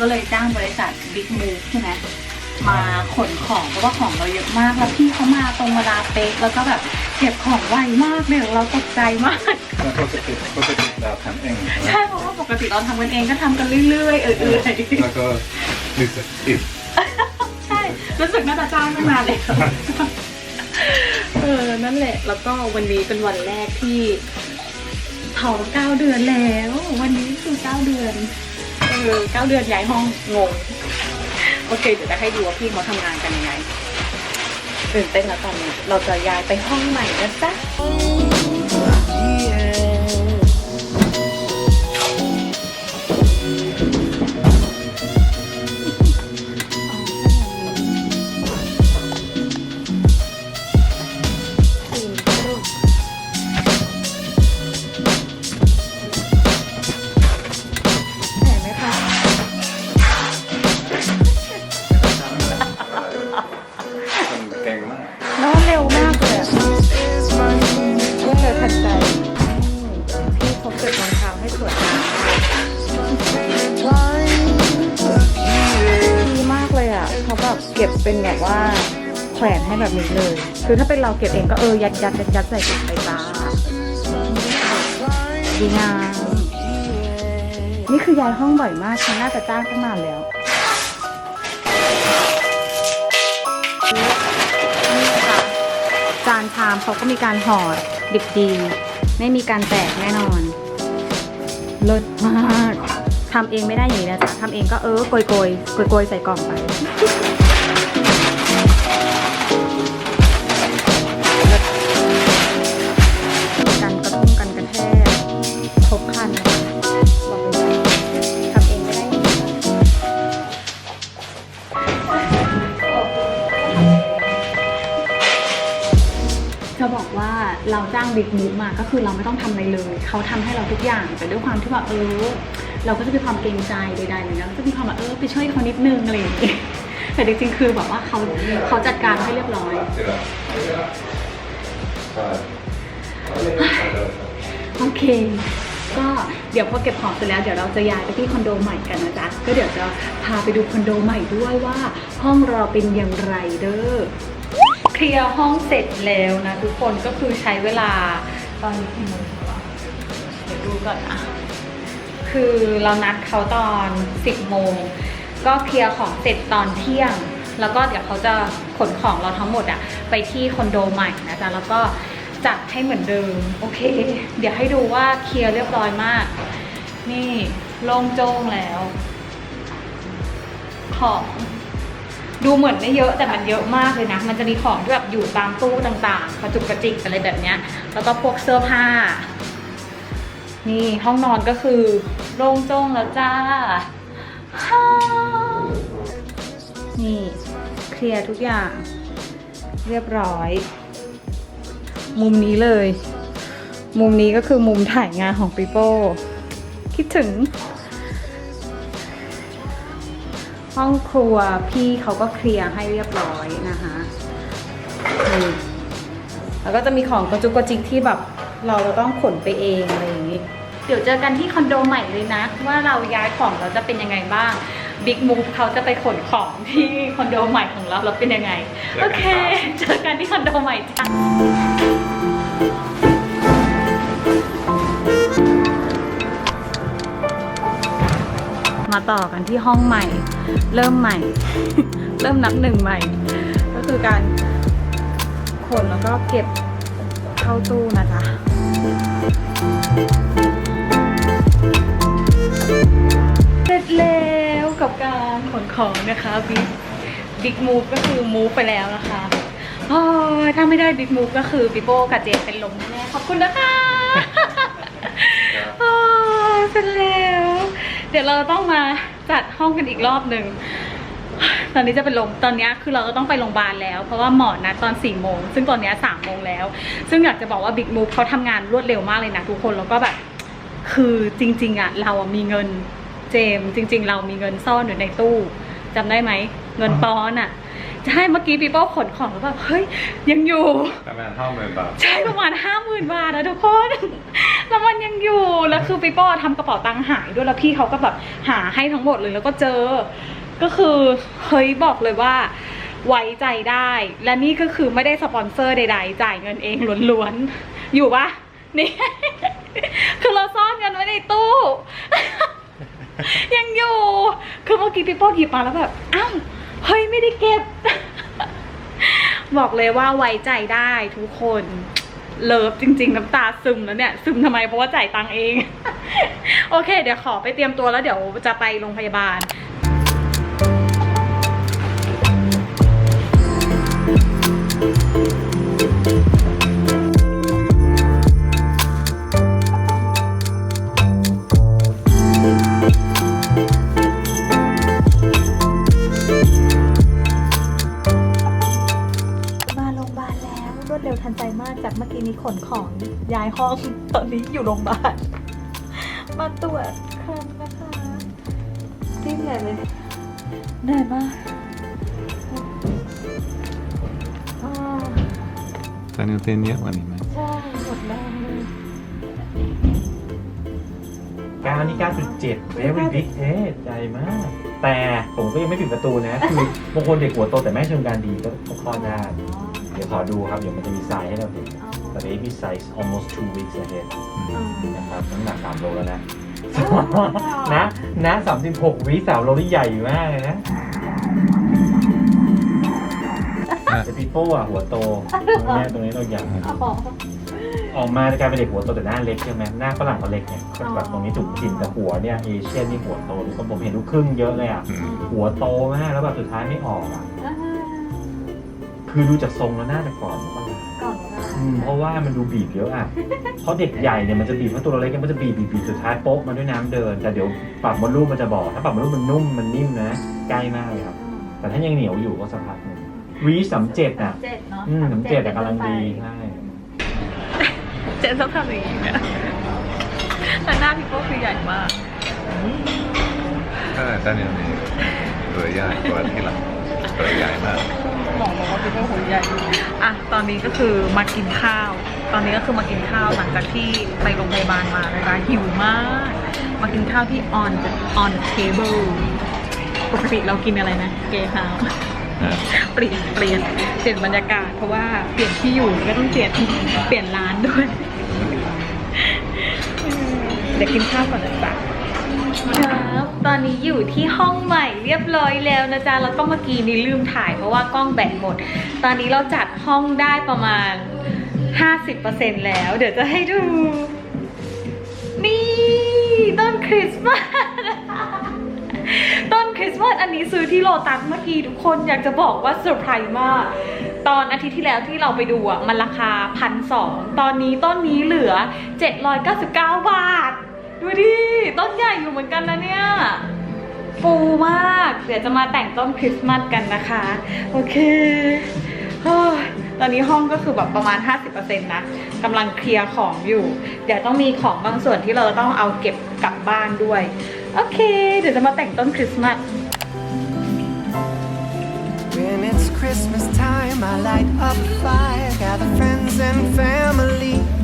ก็เลยจ้างบริษัท Big Move ใช่ไหมมาขนของเพราะว่าของเราเยอะมากแล้วพี่เขามาตรงเวลาเป๊ะแล้วก็แบบเก็บของไวมากเลยเราตกใจมาก แล้วปกติปกติเราทำเองใช่ไหมใช่เพราะว่าปกติเราทำกันเองก็ทำกันเรื่อยๆเออๆแล้วก็รู้สึกอิดใช่ รู้สึกน่าจะจ้างตั้งนานเลย เออ นั่นแหละ แล้วก็วันนี้เป็นวันแรกที่ท้องเก้าเดือนแล้ว วันนี้คือเก้าเดือน เออเก้าเดือนย้ายห้องงง โอเคเดี๋ยวจะให้ดูว่าพี่เขาทำงานกันยังไงตื่นเต้นแล้วตอนนี้เราจะย้ายไปห้องใหม่นะจ๊ะ เป็นแบบว่าแขวนให้แบบนี้เลย คือถ้าเป็นเราเก็บเองก็เออยัดยัดยัดยัดใส่กล่องไปจ้าดีงามนี่คือย้ายห้องบ่อยมากฉันน่าจะจ้างตั้งนานแล้วนี่ค่ะจานชามเขาก็มีการห่อดิบดี ไม่มีการแตกแน่นอนเลิศมากทำเองไม่ได้อย่างนี้นะจ๊ะทำเองก็เออโกยโกยโกยโกยๆใส่กล่องไป เราจ้างบิ๊กมูฟมาก็คือเราไม่ต้องทำอะไรเลย เขาทำให้เราทุกอย่าง แต่ด้วยความที่ว่าเออ เราก็จะมีความเกรงใจใดๆเหมือนกันก็จะมีความแบบเออไปช่วยเขานิดนึงอะไรอย่างเงี้ยแต่จริงๆคือแบบว่าเขาเขาจัดการให้เรียบร้อยโอเค ก็เดี๋ยวพอเก็บของเสร็จแล้วเดี๋ยวเราจะย้ายไปที่คอนโดใหม่กันนะจ๊ะ ก็เดี๋ยวจะพาไปดูคอนโดใหม่ด้วยว่า ห้องเราเป็นอย่างไรเด้อ เคลียร์ห้องเสร็จแล้วนะทุกคนก็คือใช้เวลาตอนนี้กี่โมงแล้วะเดี๋ยวดูก่อนนะคือเรานัดเขาตอน 10 โมง ก็เคลียร์ของเสร็จตอนเที่ยง แล้วก็เดี๋ยวเขาจะขนของเราทั้งหมดอะไปที่คอนโดใหม่นะจ๊ะแล้วก็จัดให้เหมือนเดิม โอเค เดี๋ยวให้ดูว่าเคลียร์เรียบร้อยมาก นี่โล่งโจ้งแล้ว ของ ดูเหมือนไม่เยอะแต่มันเยอะมากเลยนะ มันจะมีของที่แบบอยู่ตามตู้ต่างๆกระจุกกระจิกอะไรแบบเนี้ย แล้วก็พวกเสื้อผ้า นี่ห้องนอนก็คือโล่งโจ้งแล้วจ้าฮ่านี่เคลียร์ทุกอย่าง เรียบร้อย มุมนี้เลย มุมนี้ก็คือมุมถ่ายงานของปีโป้คิดถึง ห้องครัวพี่เขาก็เคลียร์ให้เรียบร้อยนะคะนี่แล้วก็จะมีของกระจุกกระจิกที่แบบเราจะต้องขนไปเองอะไรอย่างนี้ เดี๋ยวเจอกันที่คอนโดใหม่เลยนะ ว่าเราย้ายของเราจะเป็นยังไงบ้างบิ๊กมูฟเขาจะไปขนของที่คอนโดใหม่ของเราเราเป็นยังไง โอเค เจอกันที่คอนโดใหม่จ้ะ มาต่อกันที่ห้องใหม่ เริ่มใหม่ เริ่มนับหนึ่งใหม่ ก็คือการขนแล้วก็เก็บเข้าตู้นะจ๊ะเสร็จแล้วกับการขนของนะคะบิ๊กบิ๊กมูฟก็คือมูฟไปแล้วนะคะโอ้ยถ้าไม่ได้บิ๊กมูฟก็คือปิโป้กับเจนเป็นลมแน่ๆขอบคุณนะคะโอ้ยเสร็จแล้ว เดี๋ยวเราต้องมาจัดห้องกันอีกรอบหนึ่งตอนนี้จะเป็นลมตอนนี้คือเราก็ต้องไปโรงพยาบาลแล้ว เพราะว่าหมอนัดตอน4ี่โมงซึ่งตอนนี้สามโมงแล้ว ซึ่งอยากจะบอกว่าบิ๊กมูฟเขาทำงานรวดเร็วมากเลยนะทุกคนแล้วก็แบบ คือจริง ๆอะเราอะมีเงินเจมส์จริง ๆ เรามีเงินซ่อนอยู่ในตู้จำได้ไหมเงินปอนอะจะให้เมื่อกี้ปีโป้ขนของแล้วแบบเฮ้ยยังอยู่ประมาณห้าหมื่นบาทใช่ประมาณห้าหมื่นบาทนะทุกคนเแล้วมันยังอยู่ แล้วคือปีโป้ทำกระเป๋าตังค์หายด้วย แล้วพี่เขาก็แบบหาให้ทั้งหมดเลย แล้วก็เจอ ก็คือเฮ้ยบอกเลยว่าไว้ใจได้ และนี่ก็คือไม่ได้สปอนเซอร์ใดๆ จ่ายเงินเองล้วนๆ อยู่ปะนี่ คือเราซ่อนเงินไว้ในตู้ ยังอยู่ คือเมื่อกี้พี่โป้หยิบมาแล้วแบบ อ้าวเฮ้ยไม่ได้เก็บ บอกเลยว่าไว้ใจได้ทุกคน เลิฟจริง ๆ น้ำตาซึมแล้วเนี่ย ซึมทำไมเพราะว่าจ่ายตังค์เอง โอเค เดี๋ยวขอไปเตรียมตัวแล้วเดี๋ยวจะไปโรงพยาบาล ห้องตอนนี้อยู่โรงพยาบาลมาตรวจครั้งนะคะจิ้มใหญ่เลยเหนื่อยมากอ่าแต่นิวเต้นเยอะกว่านี้ไหมใช่หมดแรงเลย9นี่9.7 very big เทสใหญ่มาก แต่ผมก็ยังไม่ปิดประตูนะ คือบางคนเด็กหัวโตแต่แม่เชิงการดีก็ก็คลอดได้เดี๋ยวขอดูครับ เดี๋ยวมันจะมีไซส์ให้เราเห็นแต่ baby size almost two weeks ahead นะครับน้ำหนัก3โลแล้วนะ นะนะ36วิ3โลนี่ใหญ่มากเลยนะแต่พี่โป้อะหัวโตตรงเนี้ยตรงนี้เราอยากออกมาจะกลายเป็นเด็กหัวโตแต่หน้าเล็กใช่ไหมหน้าฝรั่งเขาเล็กเนี่ยก็แบบตรงนี้ถูกกินแต่หัวเนี่ยเอเชียนนี่หัวโตทุกคนผมเห็นลูกครึ่งเยอะเลยอะอืมหัวโตมากแล้วแบบสุดท้ายไม่ออกอะคือดูจากทรงแล้วน่าจะก่อนหรือเป เพราะว่ามันดูบีบเยอะอะ เพราะเด็กใหญ่เนี่ยมันจะบีบเพราะตัวเราเล็กเนี่ยมันจะบีบบีบบีบสุดท้ายโป๊ะมาด้วยน้ำเดิน แต่เดี๋ยวปรับมดลูกมันจะบอก ถ้าปรับมดลูกมันนุ่มมันนิ่มนะใกล้มากเลยครับ แต่ถ้ายังเหนียวอยู่ก็สักพักหนึ่งวีสามเจ็ดอะเจ็ดเนาะอืมสามเจ็ดแต่กำลังดีใช่เจ็ดต้องทำอย่างนี้เนี่ยแต่หน้าพี่โป้คือใหญ่มากใช่แต่นิวนี่ตัวใหญ่กว่าที่หลัง ตัวใหญ่มากหมอบอกว่าพี่โป้หัวใหญ่อะตอนนี้ก็คือมากินข้าว ตอนนี้ก็คือมากินข้าวหลังจากที่ไปโรงพยาบาลมานะคะหิวมาก มากินข้าวที่ on the on the table ปกติเรากินอะไรนะเกย์ฮาวเปลี่ยนเปลี่ยนเปลี่ยนบรรยากาศเพราะว่าเปลี่ยนที่อยู่ก็ต้องเปลี่ยนเปลี่ยนร้านด้วยเดี๋ยวกินข้าวก่อนนะจ๊ะครับ ตอนนี้อยู่ที่ห้องใหม่เรียบร้อยแล้วนะจ๊ะ แล้วก็เมื่อกี้นี้ลืมถ่ายเพราะว่ากล้องแบตหมด ตอนนี้เราจัดห้องได้ประมาณ 50%แล้ว เดี๋ยวจะให้ดู นี่ต้นคริสต์มาสต้นคริสต์มาสอันนี้ซื้อที่โลตัสเมื่อกี้ทุกคนอยากจะบอกว่าเซอร์ไพรส์มาก ตอนอาทิตย์ที่แล้วที่เราไปดูอะ มันราคาพันสองตอนนี้ต้นนี้เหลือ 799 บาท ดูดิต้นใหญ่อยู่เหมือนกันนะเนี่ย ฟูมาก เดี๋ยวจะมาแต่งต้นคริสต์มาสกันนะคะ โอเคตอนนี้ห้องก็คือแบบประมาณ 50%นะกำลังเคลียร์ของอยู่ เดี๋ยวต้องมีของบางส่วนที่เราต้องเอาเก็บกลับบ้านด้วย โอเค เดี๋ยวจะมาแต่งต้นคริสต์มาส When it's Christmas time, I light up fire, gather friends and family.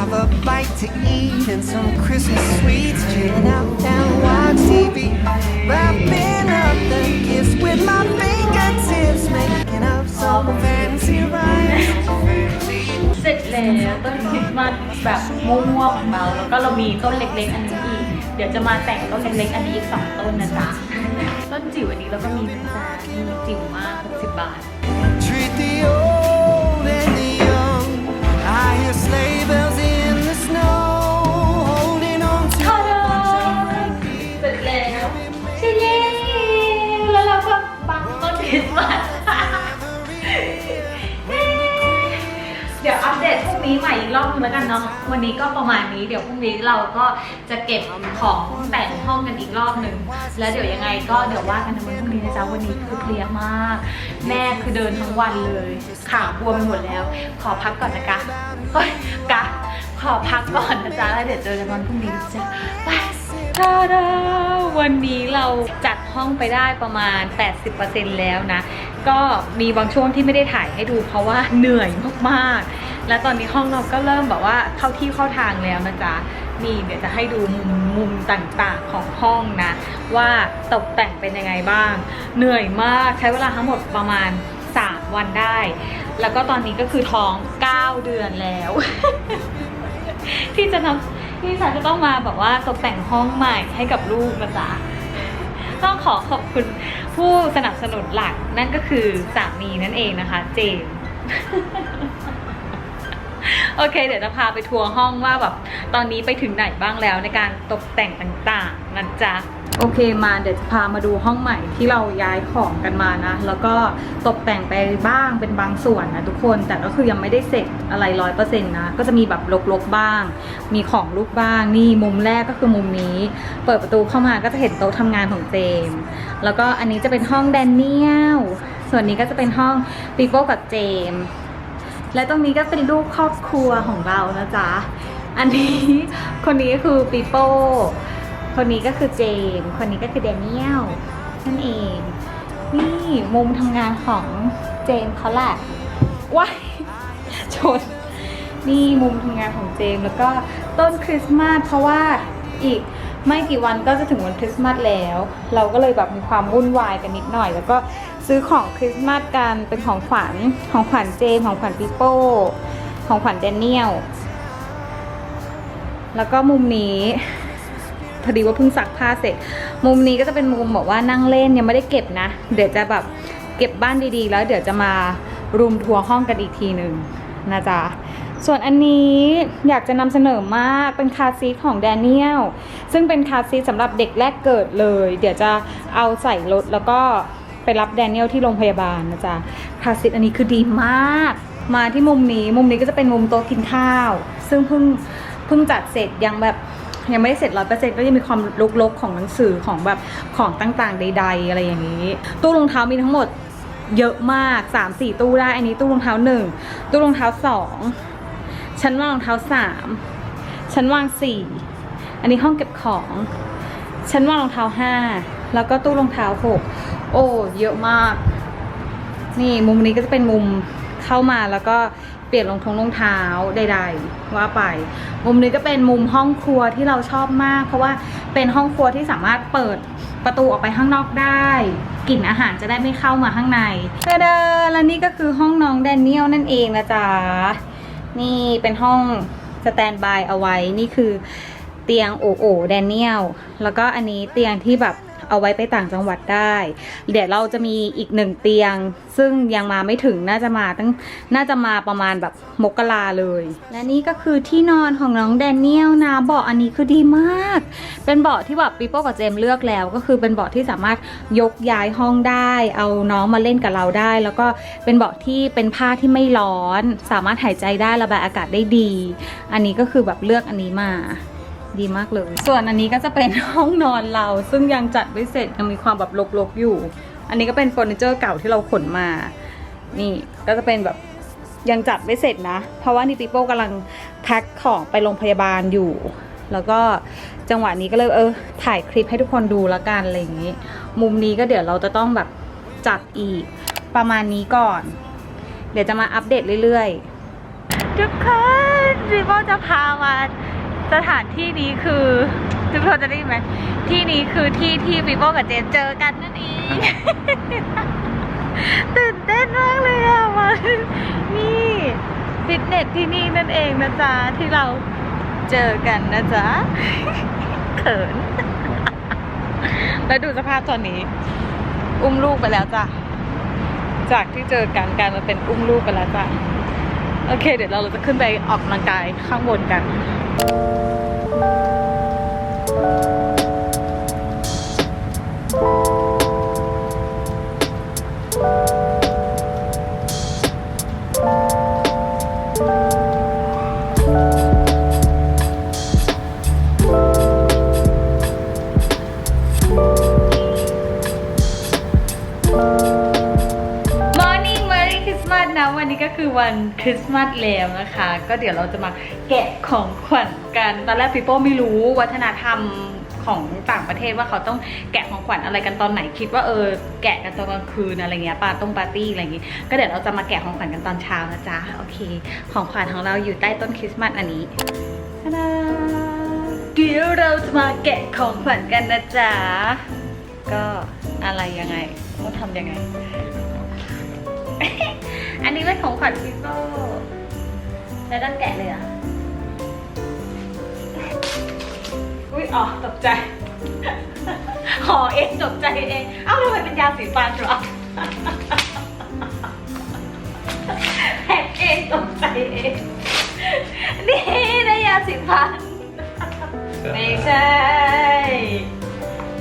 Have a bite to eat and some Christmas sweets, chilling out and watch TV. Wrapping up the gifts with my fingertips, making up some fancy rhymes. เสร็จแล้วต้นคริสต์มาสแบบม่วงๆของเราแล้วก็เรามีต้นเล็กๆ อันนี้อีก เดี๋ยวจะมาแต่งต้นเล็กๆ อันนี้อีกสองต้นนะจ๊ะ ต้นจิ๋วอันนี้แล้วก็มีนะจ๊ะนี่จิ๋วมาก60บาท Treat the old and the young. I hear sleigh bells ริสต์มาสเดี๋ยวอัปเดตพรุ่งนี้ใหม่อีกรอบนึงแล้วกันเนาะ วันนี้ก็ประมาณนี้ เดี๋ยวพรุ่งนี้เราก็จะเก็บของแต่งห้องกันอีกรอบหนึ่ง แล้วเดี๋ยวยังไงก็เดี๋ยวว่ากันในวันพรุ่งนี้นะจ๊ะ วันนี้คือเพลียมาก แม่คือเดินทั้งวันเลย ขาบวมไปหมดแล้ว ขอพักก่อนนะกะเฮ้ยกะ ขอพักก่อนนะจ๊ะ แล้วเดี๋ยวเจอกันวันพรุ่งนี้นะจ๊ะไป ทาดาวันนี้เราจัดห้องไปได้ประมาณ 80%แล้วนะ ก็มีบางช่วงที่ไม่ได้ถ่ายให้ดูเพราะว่าเหนื่อยมากๆ และตอนนี้ห้องเราก็เริ่มแบบว่าเข้าที่เข้าทางแล้วนะจ๊ะนี่เดี๋ยวจะให้ดูมุมมุมต่างๆของห้องนะ ว่าตกแต่งเป็นยังไงบ้าง เหนื่อยมากใช้เวลาทั้งหมดประมาณ 3 วันได้ แล้วก็ตอนนี้ก็คือท้อง 9 เดือนแล้ว ที่จะทำ พี่สาวจะต้องมาแบบว่าตกแต่งห้องใหม่ให้กับลูกนะจ๊ะต้องขอขอบคุณผู้สนับสนุนหลักนั่นก็คือสามีนั่นเองนะคะ เจมโอเค เดี๋ยวจะพาไปทัวร์ห้องว่าแบบตอนนี้ไปถึงไหนบ้างแล้วในการตกแต่งต่างๆนะจ๊ะ โอเคมาเดี๋ยวจะพามาดูห้องใหม่ที่เราย้ายของกันมานะ แล้วก็ตกแต่งไปบ้างเป็นบางส่วนนะทุกคนแต่ก็คือยังไม่ได้เสร็จอะไรร้อยเปอร์เซ็นต์นะ ก็จะมีแบบลกๆบ้าง มีของลูกบ้างนี่มุมแรกก็คือมุมนี้ เปิดประตูเข้ามาก็จะเห็นโต๊ะทำงานของเจม แล้วก็อันนี้จะเป็นห้องแดเนียลส่วนนี้ก็จะเป็นห้องปีโป้กับเจม และตรงนี้ก็เป็นรูปครอบครัวของเรานะจ๊ะอันนี้คนนี้ก็คือปีโป้ คนนี้ก็คือเจม คนนี้ก็คือแดเนียลนั่นเอง นี่มุมทำงานของเจมเขาแหละว้ายชน นี่มุมทำงานของเจมแล้วก็ต้นคริสต์มาสเพราะว่าอีกไม่กี่วันก็จะถึงวันคริสต์มาสแล้ว เราก็เลยแบบมีความวุ่นวายกันนิดหน่อย แล้วก็ซื้อของคริสต์มาสกันเป็นของขวัญของขวัญเจมของขวัญปิโป้ของขวัญแดเนียลแล้วก็มุมนี้ พอดีว่าเพิ่งซักผ้าเสร็จ มุมนี้ก็จะเป็นมุมบอกว่านั่งเล่นยังไม่ได้เก็บนะ เดี๋ยวจะแบบเก็บบ้านดีๆ แล้วเดี๋ยวจะมารุมทัวร์ห้องกันอีกทีหนึ่งนะจ๊ะส่วนอันนี้อยากจะนำเสนอมากเป็นคาร์ซีทของแดเนียลซึ่งเป็นคาร์ซีทสำหรับเด็กแรกเกิดเลย เดี๋ยวจะเอาใส่รถแล้วก็ไปรับแดเนียลที่โรงพยาบาลนะจ๊ะคาร์ซีทอันนี้คือดีมาก มาที่มุมนี้มุมนี้ก็จะเป็นมุมโต๊ะกินข้าว ซึ่งเพิ่งเพิ่งจัดเสร็จยังแบบ ยังไม่ได้เสร็จร้อยเปอร์เซ็นต์ก็ยังมีความลกๆของหนังสือของแบบของต่างๆ ใด ๆ อะไรอย่างนี้ ตู้รองเท้ามีทั้งหมดเยอะมาก 3 4 ตู้ได้ อันนี้ตู้รองเท้าหนึ่งตู้รองเท้าสองชั้นวางรองเท้าสามชั้นวางสี่อันนี้ห้องเก็บของ ชั้นวางรองเท้าห้าแล้วก็ตู้รองเท้าหกโอ้ เยอะมาก นี่มุมนี้ก็จะเป็นมุมเข้ามาแล้วก็ เปลี่ยนรองทงรองเท้าใดๆว่าไป มุมนี้ก็เป็นมุมห้องครัวที่เราชอบมาก เพราะว่าเป็นห้องครัวที่สามารถเปิดประตูออกไปข้างนอกได้กลิ่นอาหารจะได้ไม่เข้ามาข้างในเดอแล้วนี่ก็คือห้องน้องแดเนียลนั่นเองนะจ๊ะนี่เป็นห้องสแตนบายเอาไว้นี่คือเตียงโอโอแดเนียลแล้วก็อันนี้เตียงที่แบบ เอาไว้ไปต่างจังหวัดได้ เดี๋ยวเราจะมีอีกหนึ่งเตียง ซึ่งยังมาไม่ถึงน่าจะมาตั้งน่าจะมาประมาณแบบมกราเลย และนี่ก็คือที่นอนของน้องแดเนียลนะเบาะอันนี้คือดีมาก เป็นเบาะที่แบบปีโป้กับเจมเลือกแล้ว ก็คือเป็นเบาะที่สามารถยกย้ายห้องได้ เอาน้องมาเล่นกับเราได้ แล้วก็เป็นเบาะที่เป็นผ้าที่ไม่ร้อน สามารถหายใจได้ระบายอากาศได้ดี อันนี้ก็คือแบบเลือกอันนี้มา ดีมากเลย ส่วนอันนี้ก็จะเป็นห้องนอนเรา ซึ่งยังจัดไม่เสร็จยังมีความแบบรกๆอยู่ อันนี้ก็เป็นเฟอร์นิเจอร์เก่าที่เราขนมา นี่ก็จะเป็นแบบยังจัดไม่เสร็จนะ เพราะว่านิติโป้กำลังแพ็คของไปโรงพยาบาลอยู่ แล้วก็จังหวะนี้ก็เลยเออถ่ายคลิปให้ทุกคนดูแล้วกันอะไรอย่างนี้ มุมนี้ก็เดี๋ยวเราจะต้องแบบจัดอีกประมาณนี้ก่อน เดี๋ยวจะมาอัปเดตเรื่อยๆทุกคนพี่โป้จะพามา สถานที่นี้คือทุกคนจะได้ยินไหมที่นี้คือที่ที่พี่โป้กับเจนเจอกันนั่นเองตื่นเต้นมากเลยอะมานี่ฟิตเนสที่นี่นั่นเองนะจ๊ะที่เราเจอกันนะจ๊ะเขิน แล้วดูสภาพตอนนี้ อุ้มลูกไปแล้วจ้ะจากที่เจอกันกลารมาเป็นอุ้มลูกไปแล้วจ้ะโอเค เดี๋ยวเราจะขึ้นไปออกกำลังกายข้างบนกัน you คือวันคริสต์มาสแล้วนะคะ ก็เดี๋ยวเราจะมาแกะของขวัญกัน ตอนแรกพี่โป้ไม่รู้วัฒนธรรมของต่างประเทศว่าเขาต้องแกะของขวัญอะไรกันตอนไหนคิดว่าเออแกะกันตอนกลางคืนอะไรเงี้ยปาตรงปาร์ตี้อะไรอย่างงี้ ก็เดี๋ยวเราจะมาแกะของขวัญกันตอนเช้านะจ๊ะโอเค ของขวัญของเราอยู่ใต้ต้นคริสต์มาสอันนี้ทาดาเดี๋ยวเราจะมาแกะของขวัญกันนะจ๊ะก็อะไรยังไงต้องทำยังไง อันนี้เป็นของขวัญพี่โป้แล้วต้องแกะเลยเหรอะ อุ้ยอ๋อตกใจห่อเองตกใจเอง เอ้าทำไมเป็นยาสีฟันเหรอแหกเองตกใจเอง นี่ได้ยาสีฟัน ไม่ใช่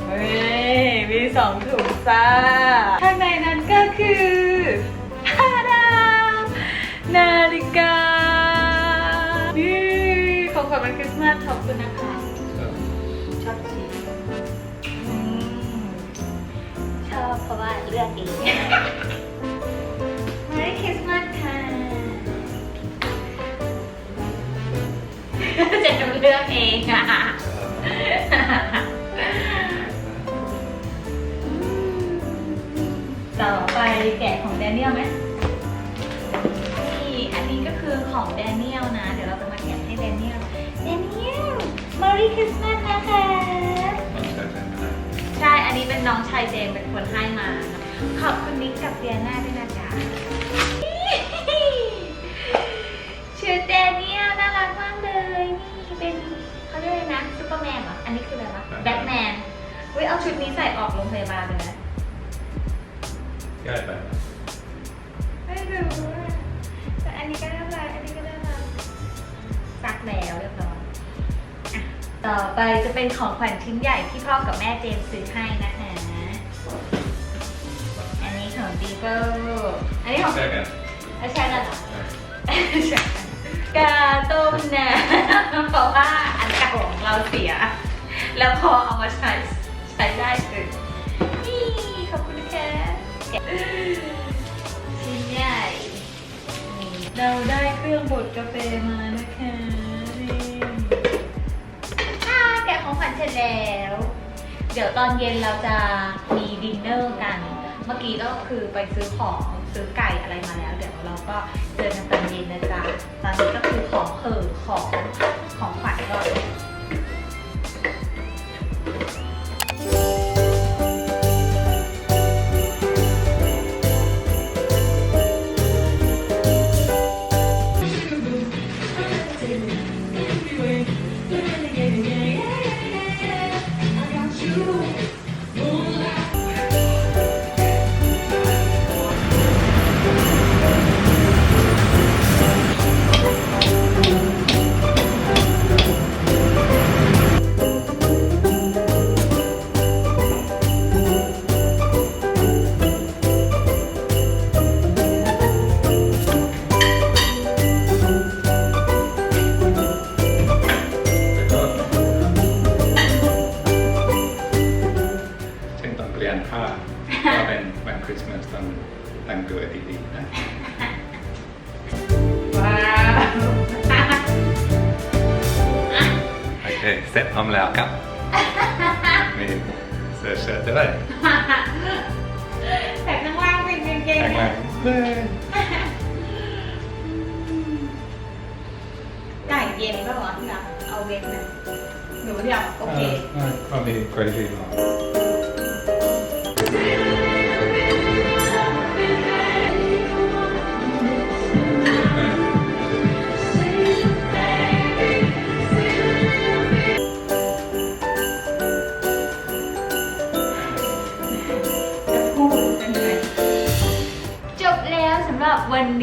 เฮ้ยมีสองถุงจ้าข้างในนั้นก็คือ กานี่ของขวัญวันคริสต์มาสขอบคุณนะคะชอบชีสอืมชอบเพราะว่าเลือกเอง Merry Christmas ค่ะจะทำเลือกเองอะต่อไปแกะของแดเนียลไหมนี่อันนี้ก็คือ ของแดเนียลนะ เดี๋ยวเราจะมาแกะให้แดเนียลแดเนียล Merry Christmas นะคะ ใช่ อันนี้เป็นน้องชายเจมส์เป็นคนให้มา ขอบคุณนิกกับเดียน่าด้วยนะจ๊ะชื่อแดเนียลน่ารักมากเลย นี่เป็นเขาเรียกอะไรนะซูเปอร์แมนเหรอ อันนี้คืออะไรวะแบทแมนอุ้ยเอาชุดนี้ใส่ออกโรงพยาบาลเลยนะง่ายไป ต่อไปจะเป็นของขวัญชิ้นใหญ่ที่พ่อกับแม่เจมส์ซื้อให้นะคะ อันนี้ของดีเบิลอันนี้ของใช่กันไม่ใช่แล้วเหรอใช่กาต้มนะเพราะว่าอันเก่าของเราเสีย แล้วพอเอามาใช้ใช้ได้คือนี่ขอบคุณนะคะแกะชิ้นใหญ่นี่เราได้เครื่องบดกาแฟมานะคะ ของขวัญเสร็จแล้ว เดี๋ยวตอนเย็นเราจะมีดินเนอร์กัน เมื่อกี้ก็คือไปซื้อของซื้อไก่อะไรมาแล้ว เดี๋ยวเราก็เจอกันตอนเย็นนะจ๊ะตอนนี้ก็คือของเห่อของของขวัญก่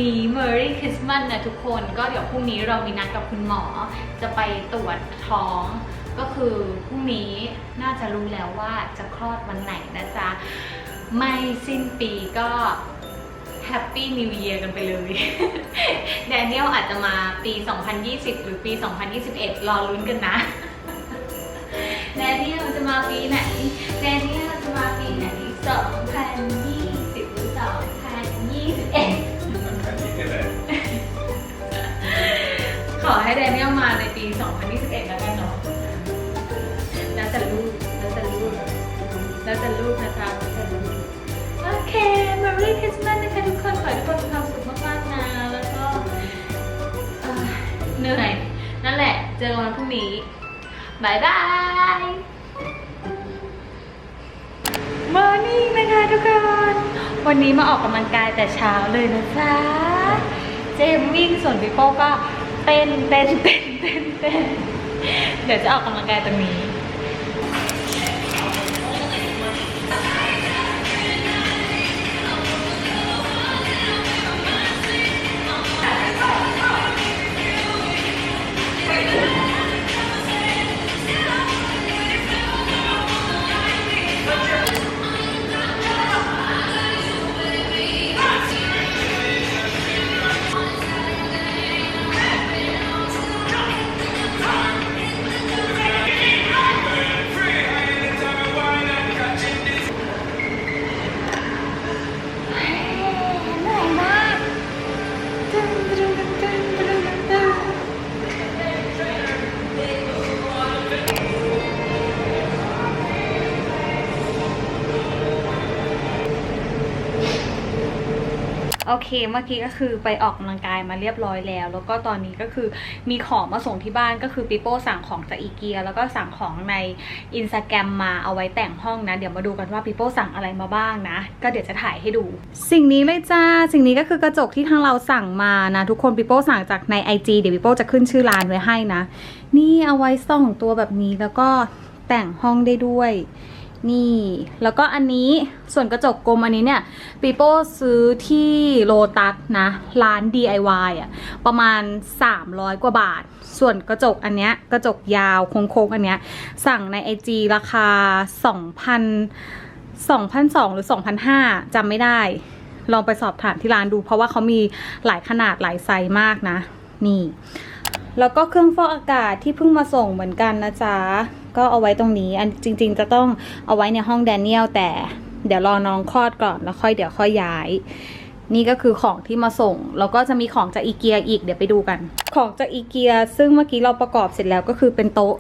นี้ Merry Christmas นะทุกคน ก็เดี๋ยวพรุ่งนี้เรามีนัดกับคุณหมอ จะไปตรวจท้อง ก็คือพรุ่งนี้น่าจะรู้แล้วว่าจะคลอดวันไหนนะจ๊ะ ไม่สิ้นปีก็แฮปปี้นิว e ย r กันไปเลยแดเนียลอาจจะมาปี 2020 หรือปี 2021 รอลุ้นกันนะแดเนียลจะมาปีไหนแดเนียลจะมาปีไหน เจอกันพรุ่งนี้บายบายมอร์นิ่งนะคะทุกคน วันนี้มาออกกำลังกายแต่เช้าเลยนะจ๊ะ เจมวิ่งส่วนพี่โป้ก็เต้นเต้นเต้นเต้นเต้นเดี๋ยวจะออกกำลังกายตรงนี้ โอเค เมื่อกี้ก็คือไปออกกำลังกายมาเรียบร้อยแล้ว แล้วก็ตอนนี้ก็คือมีของมาส่งที่บ้านก็คือปิโป้สั่งของจากอีเกียแล้วก็สั่งของในอินสตาแกรมมาเอาไว้แต่งห้องนะ เดี๋ยวมาดูกันว่าปิโป้สั่งอะไรมาบ้างนะ ก็เดี๋ยวจะถ่ายให้ดู สิ่งนี้เลยจ้า สิ่งนี้ก็คือกระจกที่ทางเราสั่งมานะ ทุกคนปิโป้สั่งจากใน IG เดี๋ยวปิโป้จะขึ้นชื่อร้านไว้ให้นะ นี่เอาไว้ส่องตัวแบบนี้แล้วก็แต่งห้องได้ด้วย นี่ แล้วก็อันนี้ส่วนกระจกกลมอันนี้เนี่ยปีโป้ซื้อที่โลตัสนะ ร้าน DIY อะประมาณ 300 กว่าบาท ส่วนกระจกอันเนี้ยกระจกยาวโค้งๆอันเนี้ยสั่งใน IG ราคา 2,000 2,200หรือ2,500จำไม่ได้ ลองไปสอบถามที่ร้านดูเพราะว่าเขามีหลายขนาดหลายไซส์มากนะ นี่ แล้วก็เครื่องฟอกอากาศที่เพิ่งมาส่งเหมือนกันนะจ๊ะ ก็เอาไว้ตรงนี้ อันจริง ๆ จะต้องเอาไว้ในห้องแดเนียลแต่เดี๋ยวรอน้องคลอดก่อนแล้วค่อยเดี๋ยวค่อยย้าย นี่ก็คือของที่มาส่ง แล้วก็จะมีของจากอีเกียอีกเดี๋ยวไปดูกัน ของจากอีเกียซึ่งเมื่อกี้เราประกอบเสร็จแล้วก็คือเป็นโต๊ะ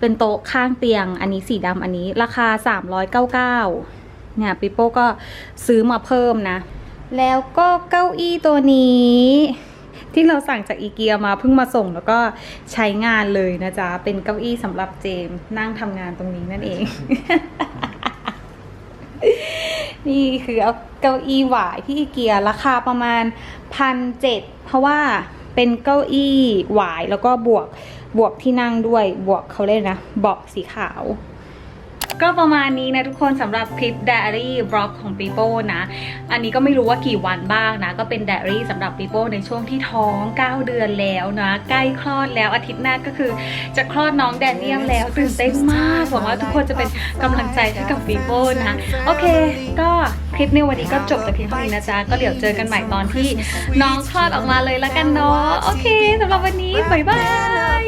เป็นโต๊ะข้างเตียง อันนี้สีดำอันนี้ราคา 399เนี่ยปิโป้ก็ซื้อมาเพิ่มนะ แล้วก็เก้าอี้ตัวนี้ ที่เราสั่งจากอีเกียมาเพิ่งมาส่งแล้วก็ใช้งานเลยนะจ๊ะ เป็นเก้าอี้สำหรับเจมส์นั่งทำงานตรงนี้นั่นเอง นี่คือเอาเก้าอี้หวายที่อีเกียราคาประมาณพันเจ็ดเพราะว่าเป็นเก้าอี้หวายแล้วก็บวกบวกที่นั่งด้วยบวกเขาเรียกนะเบาะสีขาว ก็ประมาณนี้นะทุกคนสำหรับคลิป Diary Vlog ของปีโป้นะ อันนี้ก็ไม่รู้ว่ากี่วันบ้างนะ ก็เป็น Diary สำหรับปีโป้ในช่วงที่ท้อง 9 เดือนแล้วนะ ใกล้คลอดแล้วอาทิตย์หน้าก็คือจะคลอดน้องแดเนียลแล้วตื่นเต้นมากหวังว่าทุกคนจะเป็นกำลังใจให้กับปีโป้นะ โอเค ก็คลิปในวันนี้ก็จบแต่เพียงเท่านี้นะจ๊ะ ก็เดี๋ยวเจอกันใหม่ตอนที่น้องคลอดออกมาเลยละกันเนาะ โอเคสำหรับวันนี้บ๊ายบาย